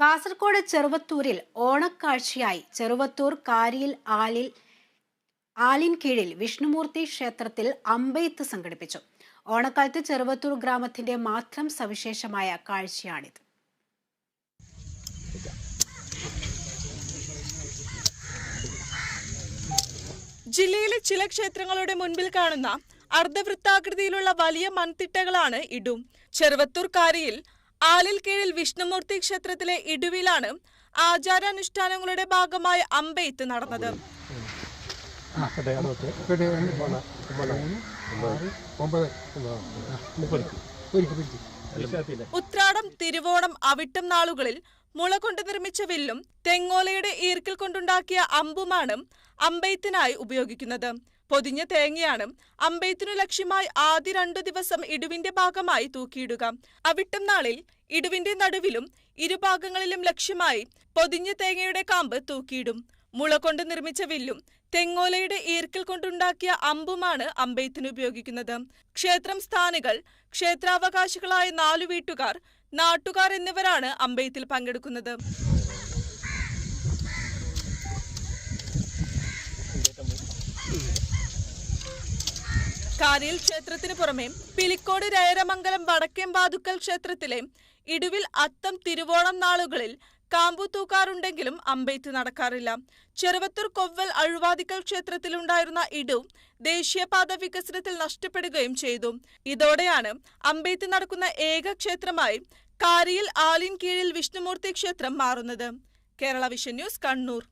കാസർഗോഡ് ചെറുവത്തൂരിൽ ഓണക്കാഴ്ചയായി ചെറുവത്തൂർ കാരിയിൽ ആലിൽ ആലിൻ കീഴിൽ വിഷ്ണുമൂർത്തി ക്ഷേത്രത്തിൽ അമ്പെയ്ത്ത് സംഘടിപ്പിച്ചു. ഓണക്കാലത്ത് ചെറുവത്തൂർ ഗ്രാമത്തിന്റെ മാത്രം സവിശേഷമായ കാഴ്ചയാണിത്. ജില്ലയിലെ ചില ക്ഷേത്രങ്ങളുടെ മുൻപിൽ കാണുന്ന അർദ്ധവൃത്താകൃതിയിലുള്ള വലിയ മൺതിട്ടകളാണ് ഇടും. ചെറുവത്തൂർ കാരിയിൽ ആലിൽ കീഴിൽ വിഷ്ണുമൂർത്തി ക്ഷേത്രത്തിലെ ഇടുവിലാണ് ആചാരാനുഷ്ഠാനങ്ങളുടെ ഭാഗമായ അമ്പെയ്ത്ത് നടന്നത്. ഉത്രാടം തിരുവോണം അവിട്ടം നാളുകളിൽ മുള കൊണ്ട് നിർമ്മിച്ച വില്ലും തെങ്ങോലയുടെ ഈർക്കിൽ കൊണ്ടുണ്ടാക്കിയ അമ്പുമാണ് അമ്പെയ്ത്തിനായി ഉപയോഗിക്കുന്നത്. പൊതിഞ്ഞ തേങ്ങയാണ് അമ്പെയ്ത്തിനു ലക്ഷ്യമായി ആദ്യ രണ്ടു ദിവസം ഇടുവിന്റെ ഭാഗമായി തൂക്കിയിടുക. അവിട്ടം നാളിൽ ഇടുവിന്റെ നടുവിലും ഇരുഭാഗങ്ങളിലും ലക്ഷ്യമായി പൊതിഞ്ഞ തേങ്ങയുടെ കാമ്പ് തൂക്കിയിടും. മുള കൊണ്ട് നിർമ്മിച്ച വില്ലും തെങ്ങോലയുടെ ഈർക്കിൽ കൊണ്ടുണ്ടാക്കിയ അമ്പുമാണ് അമ്പെയ്ത്തിന് ഉപയോഗിക്കുന്നത്. ക്ഷേത്രം സ്ഥാനികൾ ക്ഷേത്രാവകാശികളായ നാലു വീട്ടുകാർ നാട്ടുകാർ എന്നിവരാണ് അമ്പെയ്ത്തിൽ പങ്കെടുക്കുന്നത്. കാരിയിൽ ക്ഷേത്രത്തിന് പുറമെ പിലിക്കോട് രയരമംഗലം വടക്കേമ്പാതുക്കൽ ക്ഷേത്രത്തിലെ ഇടുവിൽ അത്തം തിരുവോണം നാളുകളിൽ കാമ്പു തൂക്കാറുണ്ടെങ്കിലും അമ്പെയ്ത്ത് നടക്കാറില്ല. ചെറുവത്തൂർ കൊവ്വൽ അഴുവാദിക്കൽ ക്ഷേത്രത്തിലുണ്ടായിരുന്ന ഇടു ദേശീയപാത വികസനത്തിൽ നഷ്ടപ്പെടുകയും ചെയ്തു. ഇതോടെയാണ് അമ്പെയ്ത്ത് നടക്കുന്ന ഏക ക്ഷേത്രമായി കാരിയിൽ ആലിൻ കീഴിൽ വിഷ്ണുമൂർത്തി ക്ഷേത്രം മാറുന്നത്. Kerala vision news Kannur.